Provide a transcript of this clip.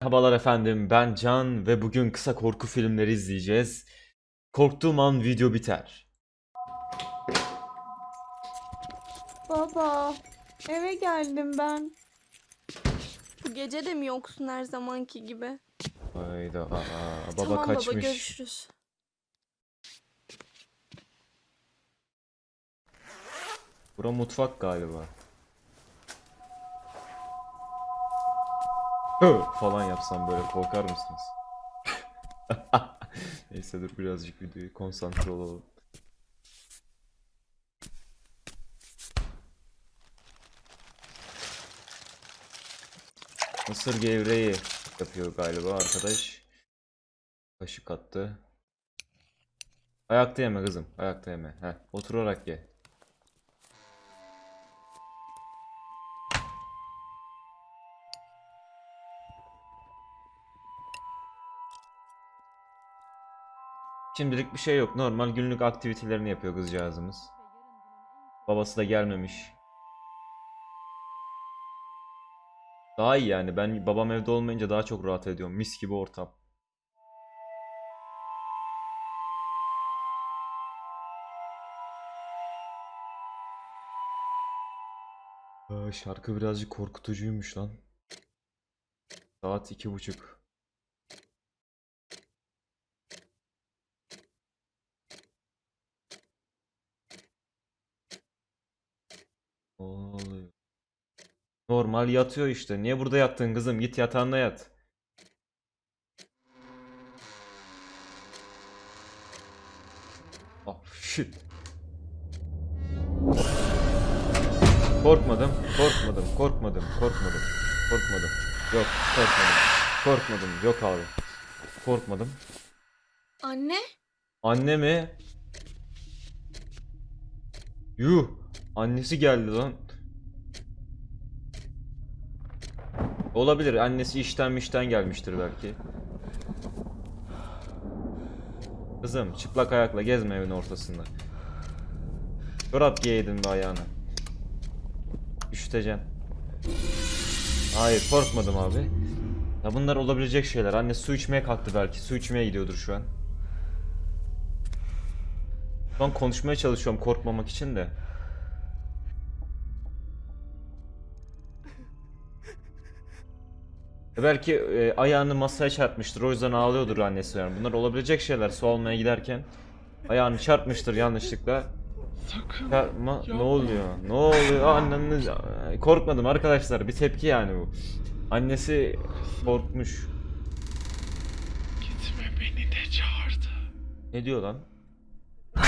Merhabalar efendim, ben Can ve bugün kısa korku filmleri izleyeceğiz. Korktuğum an video biter. Baba, eve geldim ben. Bu gece de mi yoksun her zamanki gibi? Hayda, aa, baba tamam baba kaçmış. görüşürüz. Bura mutfak galiba. Falan yapsam böyle korkar mısınız? Neyse dur birazcık videoyu konsantre olalım. Mısır gevreği yapıyor galiba arkadaş. Kaşık attı. Ayakta yeme kızım. Ayakta yeme. Heh, oturarak ye. Şimdilik bir şey yok. Normal günlük aktivitelerini yapıyor kızcağızımız. Babası da gelmemiş. Daha iyi yani. Ben babam evde olmayınca daha çok rahat ediyorum. Mis gibi ortam. Şarkı birazcık korkutucuymuş lan. Saat iki buçuk. Oluyor? Normal yatıyor işte. Niye burada yattın kızım? Git yatağında yat. Oh shit. Korkmadım, korkmadım, korkmadım, korkmadım, korkmadım. Yok, korkmadım. Korkmadım, yok abi. Korkmadım. Anne? Anne mi? Yuh, annesi geldi lan. Olabilir, annesi işten mişten gelmiştir belki. Kızım, çıplak ayakla gezme evin ortasında. Çorap giyeydin be ayağına. Üşüteceğim. Hayır, korkmadım abi. Ya bunlar olabilecek şeyler. Anne su içmeye kalktı belki. Su içmeye gidiyordur şu an. Şu an konuşmaya çalışıyorum korkmamak için de. Belki e, ayağını masaya çarpmıştır. O yüzden ağlıyordur annesi yani. Bunlar olabilecek şeyler su almaya giderken. Ayağını çarpmıştır yanlışlıkla. Sakın. Çarpma ne oluyor? Ne oluyor? Annenin korkmadım arkadaşlar. Bir tepki yani bu. Annesi korkmuş. Gitme beni de çağırdı. Ne diyor lan? S-